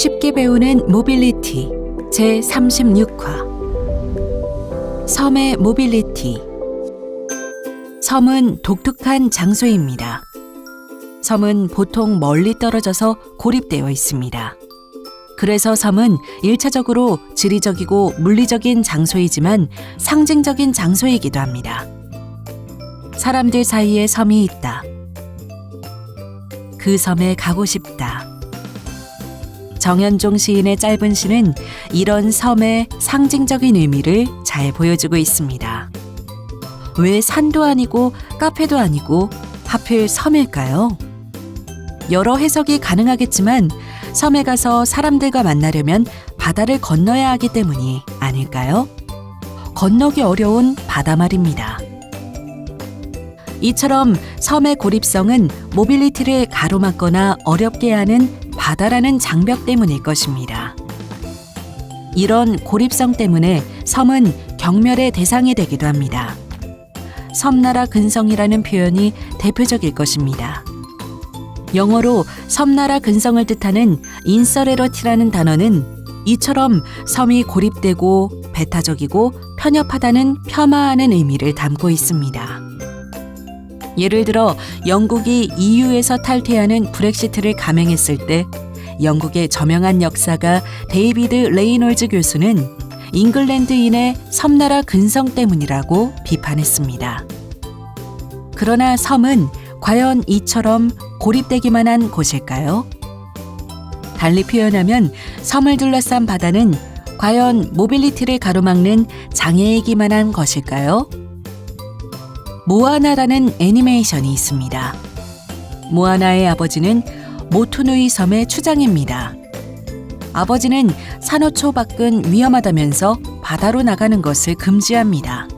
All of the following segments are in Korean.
쉽게 배우는 모빌리티 제 36화 섬의 모빌리티 섬은 독특한 장소입니다. 섬은 보통 멀리 떨어져서 고립되어 있습니다. 그래서 섬은 일차적으로 지리적이고 물리적인 장소이지만 상징적인 장소이기도 합니다. 사람들 사이에 섬이 있다. 그 섬에 가고 싶다. 정현종 시인의 짧은 시는 이런 섬의 상징적인 의미를 잘 보여주고 있습니다. 왜 산도 아니고 카페도 아니고 하필 섬일까요? 여러 해석이 가능하겠지만 섬에 가서 사람들과 만나려면 바다를 건너야 하기 때문이 아닐까요? 건너기 어려운 바다 말입니다. 이처럼 섬의 고립성은 모빌리티를 가로막거나 어렵게 하는 바다라는 장벽 때문일 것입니다. 이런 고립성 때문에 섬은 경멸의 대상이 되기도 합니다. 섬나라 근성이라는 표현이 대표적일 것입니다. 영어로 섬나라 근성을 뜻하는 인서레러티라는 단어는 이처럼 섬이 고립되고 배타적이고 편협하다는 폄하하는 의미를 담고 있습니다. 예를 들어 영국이 EU에서 탈퇴하는 브렉시트를 감행했을 때 영국의 저명한 역사가 데이비드 레이놀즈 교수는 잉글랜드인의 섬나라 근성 때문이라고 비판했습니다. 그러나 섬은 과연 이처럼 고립되기만 한 곳일까요? 달리 표현하면 섬을 둘러싼 바다는 과연 모빌리티를 가로막는 장애이기만 한 것일까요? 모아나라는 애니메이션이 있습니다. 모아나의 아버지는 모투누이 섬의 추장입니다. 아버지는 산호초 밖은 위험하다면서 바다로 나가는 것을 금지합니다.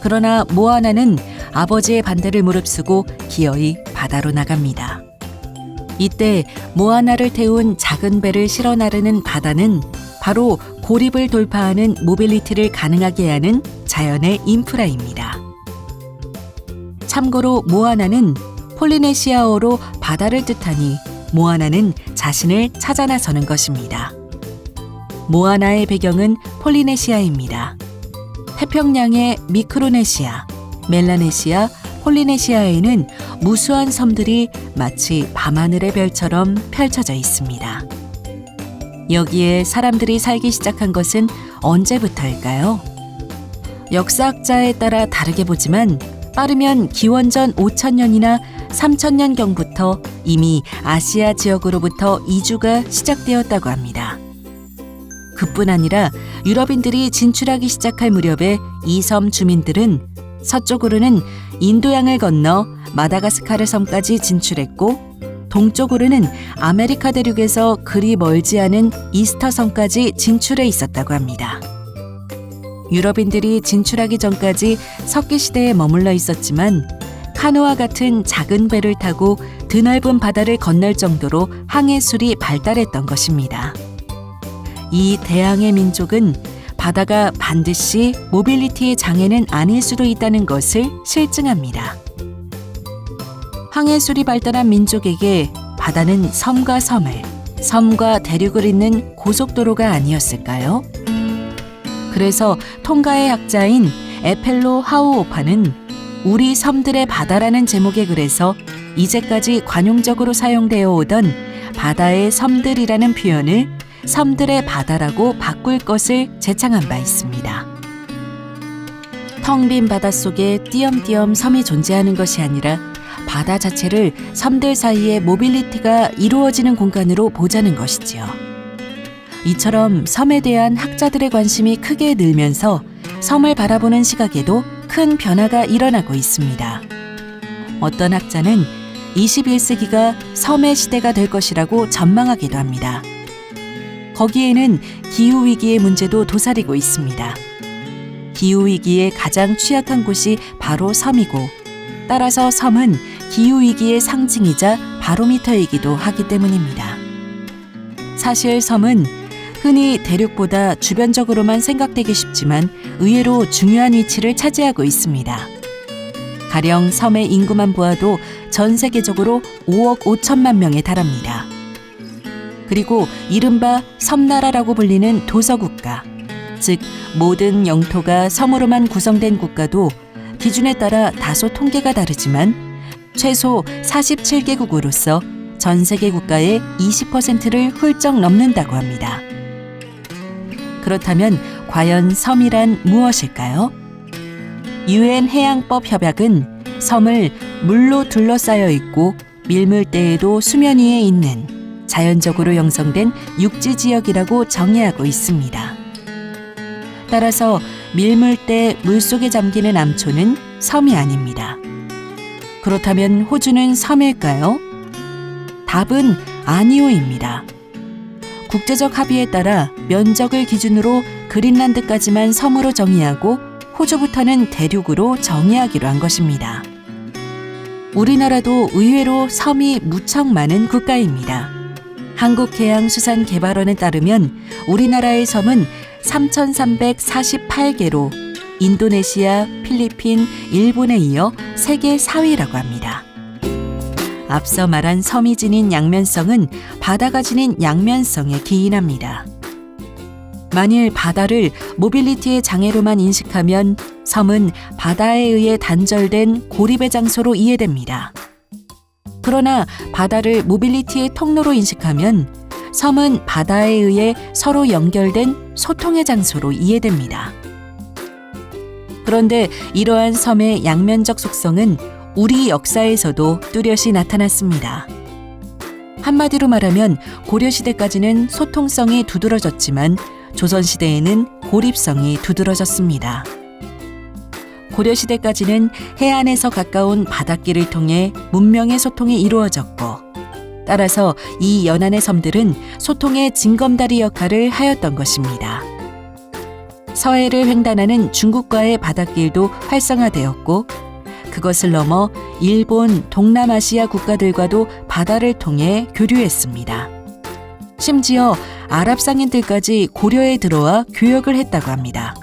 그러나 모아나는 아버지의 반대를 무릅쓰고 기어이 바다로 나갑니다. 이때 모아나를 태운 작은 배를 실어 나르는 바다는 바로 고립을 돌파하는 모빌리티를 가능하게 하는 자연의 인프라입니다. 참고로 모아나는 폴리네시아어로 바다를 뜻하니 모아나는 자신을 찾아 나서는 것입니다. 모아나의 배경은 폴리네시아입니다. 태평양의 미크로네시아, 멜라네시아, 폴리네시아에는 무수한 섬들이 마치 밤하늘의 별처럼 펼쳐져 있습니다. 여기에 사람들이 살기 시작한 것은 언제부터일까요? 역사학자에 따라 다르게 보지만 빠르면 기원전 5천년이나 3천년경부터 이미 아시아 지역으로부터 이주가 시작되었다고 합니다. 그뿐 아니라 유럽인들이 진출하기 시작할 무렵에 이 섬 주민들은 서쪽으로는 인도양을 건너 마다가스카르 섬까지 진출했고 동쪽으로는 아메리카 대륙에서 그리 멀지 않은 이스터 섬까지 진출해 있었다고 합니다. 유럽인들이 진출하기 전까지 석기 시대에 머물러 있었지만 카누와 같은 작은 배를 타고 드넓은 바다를 건널 정도로 항해술이 발달했던 것입니다. 이 대항해 민족은 바다가 반드시 모빌리티의 장애는 아닐 수도 있다는 것을 실증합니다. 항해술이 발달한 민족에게 바다는 섬과 섬을, 섬과 대륙을 잇는 고속도로가 아니었을까요? 그래서 통가의 학자인 에펠로 하우오파는 우리 섬들의 바다라는 제목의 글에서 이제까지 관용적으로 사용되어 오던 바다의 섬들이라는 표현을 섬들의 바다라고 바꿀 것을 제창한 바 있습니다. 텅 빈 바닷속에 띄엄띄엄 섬이 존재하는 것이 아니라 바다 자체를 섬들 사이의 모빌리티가 이루어지는 공간으로 보자는 것이지요. 이처럼 섬에 대한 학자들의 관심이 크게 늘면서 섬을 바라보는 시각에도 큰 변화가 일어나고 있습니다. 어떤 학자는 21세기가 섬의 시대가 될 것이라고 전망하기도 합니다. 거기에는 기후위기의 문제도 도사리고 있습니다. 기후위기에 가장 취약한 곳이 바로 섬이고, 따라서 섬은 기후위기의 상징이자 바로미터이기도 하기 때문입니다. 사실 섬은 흔히 대륙보다 주변적으로만 생각되기 쉽지만 의외로 중요한 위치를 차지하고 있습니다. 가령 섬의 인구만 보아도 전 세계적으로 5억 5천만 명에 달합니다. 그리고 이른바 섬나라라고 불리는 도서국가, 즉 모든 영토가 섬으로만 구성된 국가도 기준에 따라 다소 통계가 다르지만 최소 47개국으로서 전 세계 국가의 20%를 훌쩍 넘는다고 합니다. 그렇다면 과연 섬이란 무엇일까요? 유엔 해양법 협약은 섬을 물로 둘러싸여 있고 밀물대에도 수면 위에 있는 자연적으로 형성된 육지 지역이라고 정의하고 있습니다. 따라서 밀물대 물속에 잠기는 암초는 섬이 아닙니다. 그렇다면 호주는 섬일까요? 답은 아니오입니다. 국제적 합의에 따라 면적을 기준으로 그린란드까지만 섬으로 정의하고 호주부터는 대륙으로 정의하기로 한 것입니다. 우리나라도 의외로 섬이 무척 많은 국가입니다. 한국해양수산개발원에 따르면 우리나라의 섬은 3,348개로 인도네시아, 필리핀, 일본에 이어 세계 4위라고 합니다. 앞서 말한 섬이 지닌 양면성은 바다가 지닌 양면성에 기인합니다. 만일 바다를 모빌리티의 장애로만 인식하면 섬은 바다에 의해 단절된 고립의 장소로 이해됩니다. 그러나 바다를 모빌리티의 통로로 인식하면 섬은 바다에 의해 서로 연결된 소통의 장소로 이해됩니다. 그런데 이러한 섬의 양면적 속성은 우리 역사에서도 뚜렷이 나타났습니다. 한마디로 말하면 고려시대까지는 소통성이 두드러졌지만 조선시대에는 고립성이 두드러졌습니다. 고려시대까지는 해안에서 가까운 바닷길을 통해 문명의 소통이 이루어졌고, 따라서 이 연안의 섬들은 소통의 징검다리 역할을 하였던 것입니다. 서해를 횡단하는 중국과의 바닷길도 활성화되었고, 그것을 넘어 일본, 동남아시아 국가들과도 바다를 통해 교류했습니다. 심지어 아랍 상인들까지 고려에 들어와 교역을 했다고 합니다.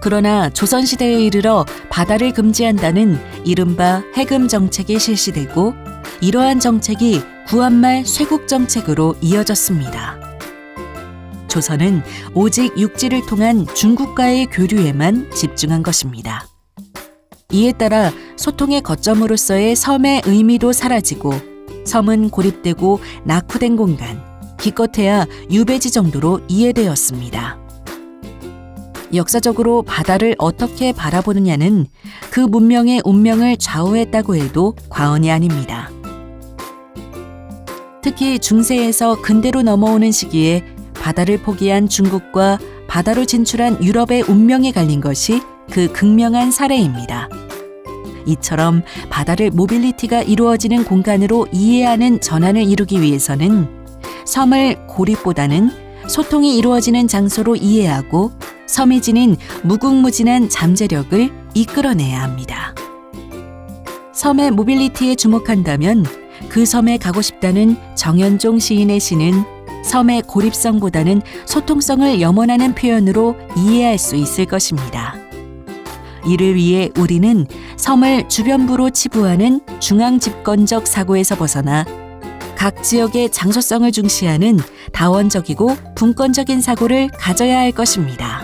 그러나 조선시대에 이르러 바다를 금지한다는 이른바 해금 정책이 실시되고 이러한 정책이 구한말 쇄국 정책으로 이어졌습니다. 조선은 오직 육지를 통한 중국과의 교류에만 집중한 것입니다. 이에 따라 소통의 거점으로서의 섬의 의미도 사라지고 섬은 고립되고 낙후된 공간, 기껏해야 유배지 정도로 이해되었습니다. 역사적으로 바다를 어떻게 바라보느냐는 그 문명의 운명을 좌우했다고 해도 과언이 아닙니다. 특히 중세에서 근대로 넘어오는 시기에 바다를 포기한 중국과 바다로 진출한 유럽의 운명이 갈린 것이 그 극명한 사례입니다. 이처럼 바다를 모빌리티가 이루어지는 공간으로 이해하는 전환을 이루기 위해서는 섬을 고립보다는 소통이 이루어지는 장소로 이해하고 섬이 지닌 무궁무진한 잠재력을 이끌어내야 합니다. 섬의 모빌리티에 주목한다면 그 섬에 가고 싶다는 정현종 시인의 시는 섬의 고립성보다는 소통성을 염원하는 표현으로 이해할 수 있을 것입니다. 이를 위해 우리는 섬을 주변부로 치부하는 중앙 집권적 사고에서 벗어나 각 지역의 장소성을 중시하는 다원적이고 분권적인 사고를 가져야 할 것입니다.